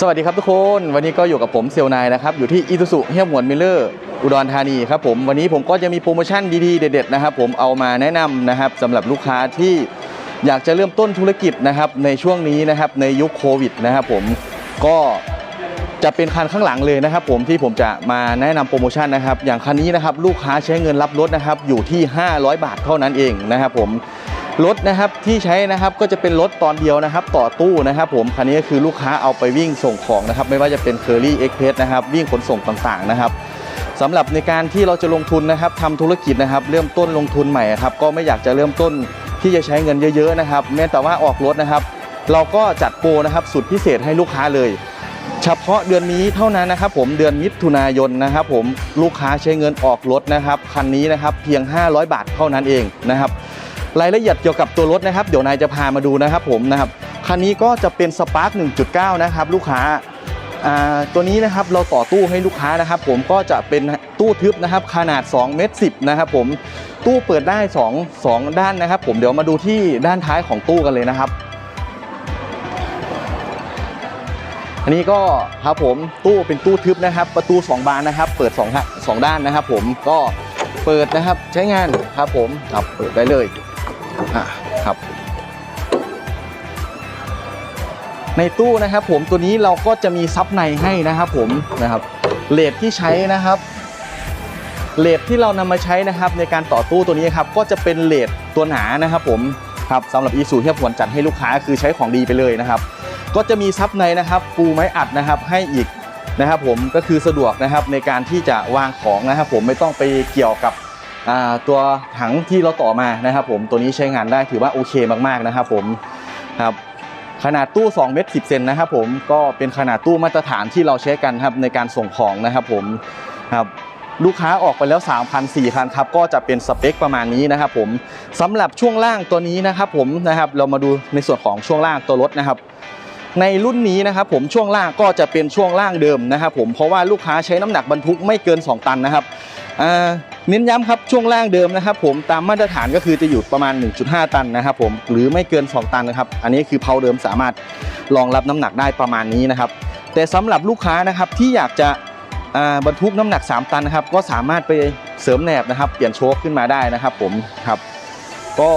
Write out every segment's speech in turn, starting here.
สวัสดีครับทุกคน วันนี้ก็อยู่กับผมเซลนายนะครับ อยู่ที่อี u ุสุเฮียหวนมิลเลอร์อุดรธานีครับผมวันนี้ผมก็จะมีโปรโมชั่นดีๆ เด็ดๆนะครับผมเอามาแนะนำนะครับสำหรับลูกค้าที่อยากจะเริ่มต้นธุรกิจนะครับในช่วงนี้นะครับในยุคโควิดนะครับผมก็จะเป็นคันข้างหลังเลยนะครับ ผมที่ผมจะมาแนะนำโปรโมชั่นนะครับ อย่างคันนี้นะครับลูกค้าใช้เงินรับรถนะครับอยู่ที่ 500 บาทเท่านั้นเองนะครับผม รถนะครับที่ใช้นะครับก็จะเป็นรถตอนเดียวนะครับ ต่อตู้นะครับ ผมคันนี้ก็คือลูกค้าเอาไปวิ่งส่งของนะครับ ไม่ว่าจะเป็นเคอรี่เอ็กเพสนะครับวิ่งขนส่งต่างๆนะครับสำหรับในการที่เราจะลงทุนนะครับทำธุรกิจนะครับ เริ่มต้นลงทุนใหม่ครับก็ไม่อยากจะเริ่มต้นที่จะใช้เงินเยอะๆนะครับ แม้แต่ว่าออกรถนะครับ เราก็จัดโปรนะครับสุดพิเศษให้ลูกค้าเลย เฉพาะเดือนนี้เท่านั้นนะครับ ผมเดือนมิถุนายนนะครับ ผมลูกค้าใช้เงินออกรถนะครับคันนี้นะครับเพียง 500 บาทเท่านั้นเองนะครับ รายละเอียดเกี่ยวกับตัวรถนะครับเดี๋ยวนายจะพามาดูนะครับผมนะครับคันนี้ก็จะเป็น Spark 1.9 นะครับลูกค้าตัวนี้นะครับเราต่อตู้ให้ลูกค้านะครับ ผมก็จะเป็นตู้ทึบนะครับ ขนาด2เมตร10นะครับผมตู้เปิดได้2 2ด้านนะครับ ผมเดี๋ยวมาดูที่ด้านท้ายของตู้กันเลยนะครับ อันนี้ก็ครับผมตู้เป็นตู้ทึบนะครับ ประตู 2 บานนะครับ เปิด2ฮะสองด้านนะครับ ผมก็เปิดนะครับใช้งานครับผมครับเปิดได้เลย อะครับ ในตู้นะครับ ผมตัวนี้เราก็จะมีซับในให้นะครับ ผมนะครับเลทที่ใช้นะครับเลทที่เรานำมาใช้นะครับ ในการต่อตู้ตัวนี้ครับ ก็จะเป็นเลทตัวหนานะครับ ผมครับสำหรับอีซูที่ผลจัดให้ลูกค้าคือใช้ของดีไปเลยนะครับ ก็จะมีซับในนะครับปูไม้อัดนะครับให้อีกนะครับ ผมก็คือสะดวกนะครับในการที่จะวางของนะครับ ผมไม่ต้องไปเกี่ยวกับ ตัวถังที่เราต่อมานะครับผมตัวนี้ใช้งานได้ถือว่าโอเคมากๆนะครับผมครับขนาดตู้2เมตร10เซนนะครับผมก็เป็นขนาดตู้มาตรฐานที่เราใช้กันครับในการส่งของนะครับผมครับลูกค้าออกไปแล้ว3,000 4คันครับก็จะเป็นสเปคประมาณนี้นะครับผมสำหรับช่วงล่างตัวนี้นะครับผมนะครับเรามาดูในส่วนของช่วงล่างตัวรถนะครับ ในรุ่นนี้นะครับผมช่วงล่างก็จะเป็นช่วงล่างเดิมนะครับผมเพราะว่าลูกค้าใช้น้ำหนักบรรทุกไม่เกิน 2 ตันนะครับอ่า เน้นย้ำครับช่วงล่างเดิมนะครับผมตามมาตรฐานก็คือจะอยู่ประมาณ 1.5 ตันนะครับผมหรือไม่เกิน 2 ตันนะครับ อันนี้คือเพาเดิมสามารถรองรับน้ำหนักได้ประมาณนี้นะครับ แต่สำหรับลูกค้านะครับที่อยากจะบรรทุกน้ำหนัก 3 ตันนะครับ ก็สามารถไปเสริมแหนบนะครับ เปลี่ยนโชคขึ้นมาได้นะครับ ผมครับ ก็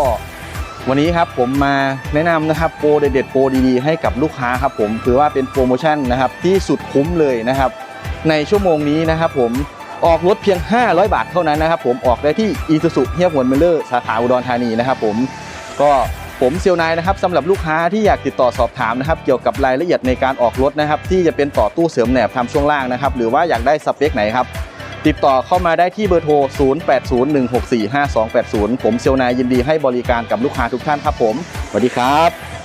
วันนี้ครับผมมาแนะนำนะครับโปรเด็ดๆโปรดีๆให้กับลูกค้าครับผมถือว่าเป็นโปรโมชั่นนะครับที่สุดคุ้มเลยนะครับ ในชั่วโมงนี้นะครับผม ออกรถเพียง 500 บาทเท่านั้นนะครับผมออกได้ที่อีซูซุเฮียหวนเมลเลอร์สาขาอุดรธานีนะครับผมก็ผมเซียวนายนะครับสำหรับลูกค้าที่อยากติดต่อสอบถามนะครับเกี่ยวกับรายละเอียดในการออกรถนะครับที่จะเป็นต่อตู้เสริมแหนบทำช่วงล่างนะครับหรือว่าอยากได้สเปคไหนครับติดต่อเข้ามาได้ที่เบอร์โทร 0801645280 ผมเซียวนายยินดีให้บริการกับลูกค้าทุกท่านครับผมสวัสดีครับ